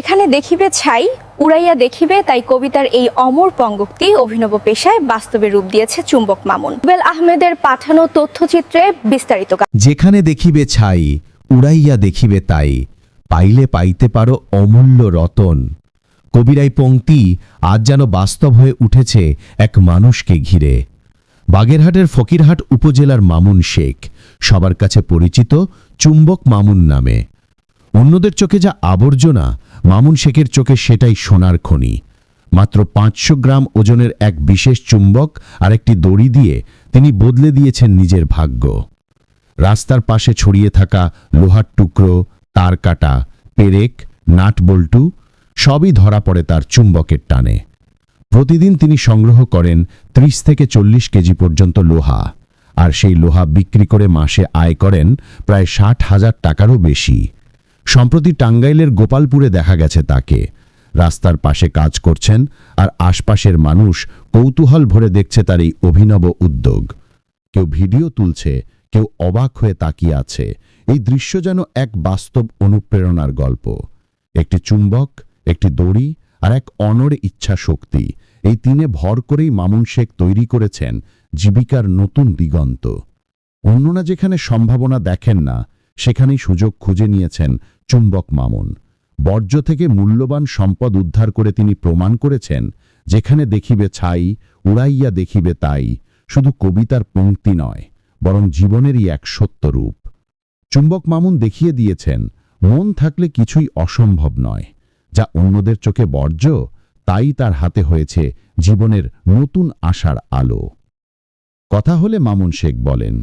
এখানে দেখিবে ছাই, উড়াইয়া দেখিবে, তাই কবিতার এই অমর পঙ্গক্তি অভিনব পেশায় বাস্তবে রূপ দিয়েছে চুম্বক মামুন। রুবেল আহমেদের পাঠানো তথ্যচিত্রে বিস্তারিত যেখানে দেখিবে ছাই, উড়াইয়া দেখিবে তাই, পাইলে পাইতে পারো অমূল্য রতন। কবিরাই পংক্তি আজ যেন বাস্তব হয়ে উঠেছে এক মানুষকে ঘিরে। বাগেরহাটের ফকিরহাট উপজেলার মামুন শেখ, সবার কাছে পরিচিত চুম্বক মামুন নামে। অন্যদের চোখে যা আবর্জনা, মামুন শেখের চোখে সেটাই সোনার খনি। মাত্র পাঁচশো গ্রাম ওজনের এক বিশেষ চুম্বক আর একটি দড়ি দিয়ে তিনি বদলে দিয়েছেন নিজের ভাগ্য। রাস্তার পাশে ছড়িয়ে থাকা লোহার টুকরো, তার কাটা, পেরেক নাট বল্টু সবই ধরা পড়ে তার চুম্বকের টানে। প্রতিদিন তিনি সংগ্রহ করেন ত্রিশ থেকে চল্লিশ কেজি পর্যন্ত লোহা আর সেই লোহা বিক্রি করে মাসে আয় করেন প্রায় ষাট হাজার টাকারও বেশি। সম্প্রতি টাঙ্গাইলের গোপালপুরে দেখা গেছে তাকে। রাস্তার পাশে কাজ করছেন আর আশপাশের মানুষ কৌতূহল ভরে দেখছে তার এই অভিনব উদ্যোগ। কেউ ভিডিও তুলছে, কেউ অবাক হয়ে তাকিয়ে আছে। এই দৃশ্য যেন এক বাস্তব অনুপ্রেরণার গল্প। একটি চুম্বক, একটি দড়ি আর এক অনড় ইচ্ছা শক্তি, এই তিনে ভর করেই মামুন শেখ তৈরি করেছেন জীবিকার নতুন দিগন্ত। অন্যরা যেখানে সম্ভাবনা দেখেন না সেখানেই সুযোগ খুঁজে নিয়েছেন চুম্বক মামুন। বর্জ্য থেকে মূল্যবান সম্পদ উদ্ধার করে তিনি প্রমাণ করেছেন, যেখানে দেখিবে ছাই, উড়াইয়া দেখিবে তাই। শুধু কবিতার পংক্তি নয়, বরং জীবনেরই এক সত্যরূপ চুম্বক মামুন দেখিয়ে দিয়েছেন, মন থাকলে কিছুই অসম্ভব নয়। যা অন্যদের চোখে বর্জ্য, তাই তার হাতে হয়েছে জীবনের নতুন আশার আলো। কথা হলে মামুন শেখ বলেন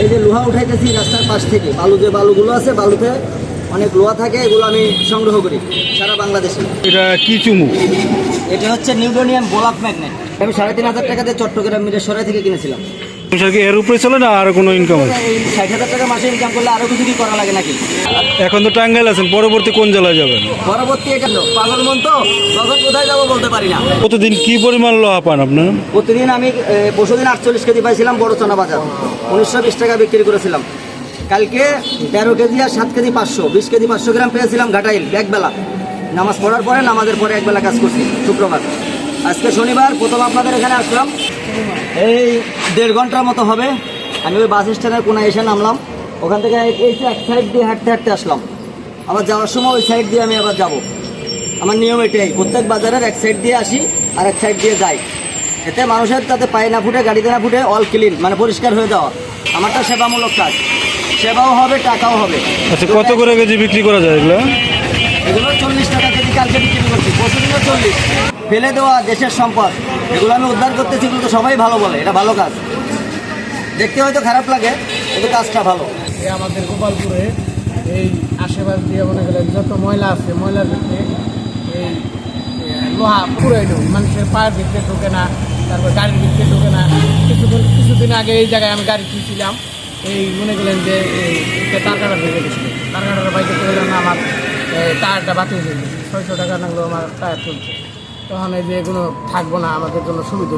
এই যে লোহা উঠাইতেছি রাস্তার পাশ থেকে বালু যে বালুগুলো আছে বালুতে অনেক লোহা থাকে এগুলো আমি সংগ্রহ করি সারা বাংলাদেশে। এটা কি চুমু? এটা হচ্ছে নিউডোনিয়াম গোলাপ ম্যাগনেট। আমি সাড়ে তিন হাজার টাকা দিয়ে চট্টগ্রাম সরাই থেকে কিনেছিলাম। কি এর উপরে চলে না আর কোনো ইনকাম আছে? ষাট হাজার টাকা মাসে ইনকাম করলে আরও কিছু কি করা লাগে নাকি? এখন তো টাঙ্গাইল আছেন পরবর্তী কোন জেলায় যাবেন? পরবর্তী পাগল মন তো তখন কোথায় যাব বলতে পারি না। প্রতিদিন কি পরিমাণ লোহা পান আপনার? প্রতিদিন আমি পরশুদিন আটচল্লিশ কেজি পাইছিলাম বড় চনা বাজার। উনিশশো বিশ টাকা বিক্রি করেছিলাম। কালকে তেরো কেজি আর সাত কেজি পাঁচশো বিশ কেজি পাঁচশো গ্রাম পেয়েছিলাম ঘাটাইল একবেলা। নামাজ পড়ার পরে নামাজের পরে একবেলা কাজ করছি শুক্রবার। আজকে শনিবার প্রথম আপনাদের এখানে আসলাম। এই দেড় ঘণ্টার মতো হবে। আমি ওই বাস স্ট্যান্ডের কোনায় এসে নামলাম। ওখান থেকে এই এক সাইড দিয়ে হাঁটতে হাঁটতে আসলাম। আবার যাওয়ার সময় ওই সাইড দিয়ে আমি আবার যাব। আমার নিয়ম এটাই প্রত্যেক বাজারের এক সাইড দিয়ে আসি আর এক সাইড দিয়ে যাই। এতে মানুষের তাতে পায়ে না ফুটে গাড়িতে না ফুটে অল ক্লিন মানে পরিষ্কার হয়ে যাওয়া। আমারটা সেবামূলক কাজ। সেবাও হবে টাকাও হবে। আচ্ছা কত করে কেজি বিক্রি করা যায় এগুলো? এগুলো চল্লিশ টাকা কেজি কালকে বিক্রি করছি পরশুদিনও চল্লিশ। ফেলে দেওয়া দেশের সম্পদ, এগুলো আমি উদ্ধার করতেছি কিন্তু সবাই ভালো বলে, এটা ভালো কাজ। দেখতে হয়তো খারাপ লাগে, কিন্তু কাজটা ভালো। আমাদের গোপালপুরে এই আশেপাশ দিয়ে মনে করেন যত ময়লা আছে, ময়লার ভিতরে এই লোহা ঢুক, মানুষের পায়ের ভিতরে ঢুকে না, তারপর গাড়ির ভিতরে ঢুকে না। কিছুদিন কিছুদিন আগে এই জায়গায় আমি গাড়ি তুলছিলাম, এই মনে করলেন যে তার কাটা ঢুকে গেছিল। তার কাটাটা বাইকে চলে না আমার টায়ারটা বাতিল হয়ে গেছে। ছয়শো টাকা লাগল আমার টায়ার তুলছে তখন এই যে এগুলো থাকব না আমাদের জন্য সুবিধা।